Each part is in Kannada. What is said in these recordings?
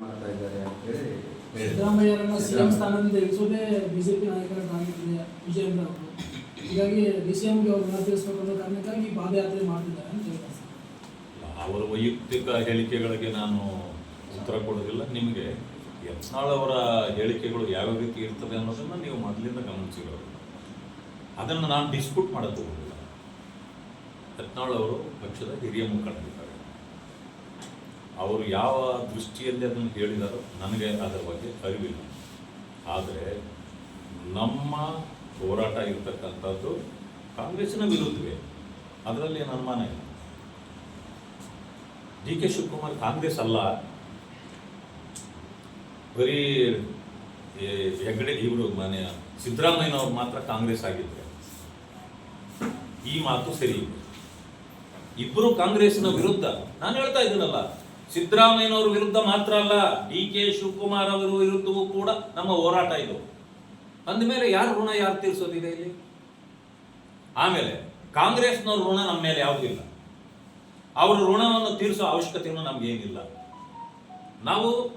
ಮಾಡ್ತಾ ಇದ್ದಾರೆ ಸಿದ್ದರಾಮಯ್ಯರನ್ನ ಸಿಎಂ ಸ್ಥಾನದಿಂದ ಇಳಿಸೋದೇ ಬಿಜೆಪಿ ನಾಯಕರ ಇದೆ ವಿಜಯೇಂದ್ರ ಅವರು. ಹೀಗಾಗಿ ಡಿ ಸಿ ಎಂಗೆ ಅವ್ರು ತೀರಿಸಬೇಕು ಅನ್ನೋ ಕಾರಣಕ್ಕಾಗಿ ಈ ಪಾದಯಾತ್ರೆ ಮಾಡ್ತಿದ್ದಾರೆ ಅಂತ ಹೇಳ್ತಾರೆ. ಅವರ ವೈಯಕ್ತಿಕ ಹೇಳಿಕೆಗಳಿಗೆ ನಾನು ಉತ್ತರ ಕೊಡೋದಿಲ್ಲ. ನಿಮಗೆ ಯತ್ನಾಳ್ ಅವರ ಹೇಳಿಕೆಗಳು ಯಾವ ರೀತಿ ಇರ್ತದೆ ಅನ್ನೋದನ್ನ ನೀವು ಮೊದಲಿಂದ ಗಮನಿಸಿರೋದು ಅದನ್ನು ನಾನು ಡಿಸ್ಪ್ಯೂಟ್ ಮಾಡೋದು ಯತ್ನಾಳ್ ಅವರು ಪಕ್ಷದ ಹಿರಿಯ ಮುಖಂಡರಿದ್ದಾರೆ. ಅವರು ಯಾವ ದೃಷ್ಟಿಯಲ್ಲಿ ಅದನ್ನು ಹೇಳಿದಾರೋ ನನಗೆ ಅದರ ಬಗ್ಗೆ ಅರಿವಿಲ್ಲ. ಆದರೆ ನಮ್ಮ ಹೋರಾಟ ಇರತಕ್ಕಂಥದ್ದು ಕಾಂಗ್ರೆಸ್ಸಿನ ವಿರುದ್ಧವೇ. ಅದರಲ್ಲಿ ಏನು ಅನುಮಾನ ಇಲ್ಲ. ಡಿ ಕೆ ಶಿವಕುಮಾರ್ ಕಾಂಗ್ರೆಸ್ ಅಲ್ಲ. ಬರೀ ಹೆಗ್ಗಡೆ, ಇವರು ಮನೆ, ಸಿದ್ದರಾಮಯ್ಯನವರು ಮಾತ್ರ ಕಾಂಗ್ರೆಸ್ ಆಗಿದ್ರೆ. ಈ ಮಾತು ಸರಿ ಇಬ್ಬರು ಕಾಂಗ್ರೆಸ್ನ ವಿರುದ್ಧ. ನಾನು ಹೇಳ್ತಾ ಇದ್ದೀನಲ್ಲ. ಸಿದ್ದರಾಮಯ್ಯನವ್ರ ವಿರುದ್ಧ ಮಾತ್ರ ಅಲ್ಲ, ಡಿ ಕೆ ಶಿವಕುಮಾರ್ ಅವರ ವಿರುದ್ಧವೂ ಕೂಡ ನಮ್ಮ ಹೋರಾಟ ಇದು. ಅಂದಮೇಲೆ ಯಾರು ಋಣ ಯಾರು ತೀರಿಸೋದಿದೆ ಇಲ್ಲಿ? ಆಮೇಲೆ ಕಾಂಗ್ರೆಸ್ನವ್ರ ಋಣ ನಮ್ಮ ಮೇಲೆ ಯಾವುದಿಲ್ಲ. ಅವರ ಋಣವನ್ನು ತೀರಿಸೋ ಅವಶ್ಯಕತೆಯನ್ನು ನಮಗೇನಿಲ್ಲ. ನಾವು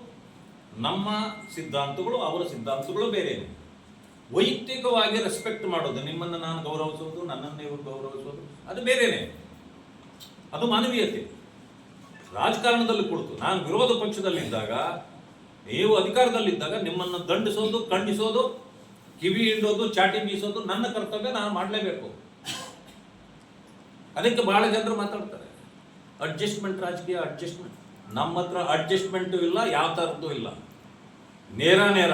ನಮ್ಮ ಸಿದ್ಧಾಂತಗಳು ಅವರ ಸಿದ್ಧಾಂತಗಳು ಬೇರೆ. ವೈಯಕ್ತಿಕವಾಗಿ ರೆಸ್ಪೆಕ್ಟ್ ಮಾಡೋದು, ನಿಮ್ಮನ್ನು ನಾನು ಗೌರವಿಸೋದು, ನನ್ನನ್ನು ಇವರು ಗೌರವಿಸೋದು, ಅದು ಬೇರೆನೆ. ಅದು ಮಾನವೀಯತೆ. ರಾಜಕಾರಣದಲ್ಲಿ ಕುಳಿತು ನಾನು ವಿರೋಧ ಪಕ್ಷದಲ್ಲಿದ್ದಾಗ, ನೀವು ಅಧಿಕಾರದಲ್ಲಿದ್ದಾಗ ನಿಮ್ಮನ್ನು ದಂಡಿಸೋದು, ಖಂಡಿಸೋದು, ಕಿವಿ ಹಿಂಡೋದು, ಚಾಟಿ ಬೀಸೋದು ನನ್ನ ಕರ್ತವ್ಯ, ನಾನು ಮಾಡಲೇಬೇಕು. ಅದಕ್ಕೆ ಬಹಳ ಜನರು ಮಾತಾಡ್ತಾರೆ. ಅಡ್ಜಸ್ಟ್ಮೆಂಟ್ ರಾಜಕೀಯ ಅಡ್ಜಸ್ಟ್ಮೆಂಟ್ ನಮ್ಮ ಹತ್ರ ಅಡ್ಜಸ್ಟ್ಮೆಂಟು ಇಲ್ಲ, ಯಾವ ಥರದ್ದು ಇಲ್ಲ. ನೇರ ನೇರ.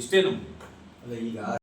ಇಷ್ಟೇ ನಮ್ಗೆ ಈಗ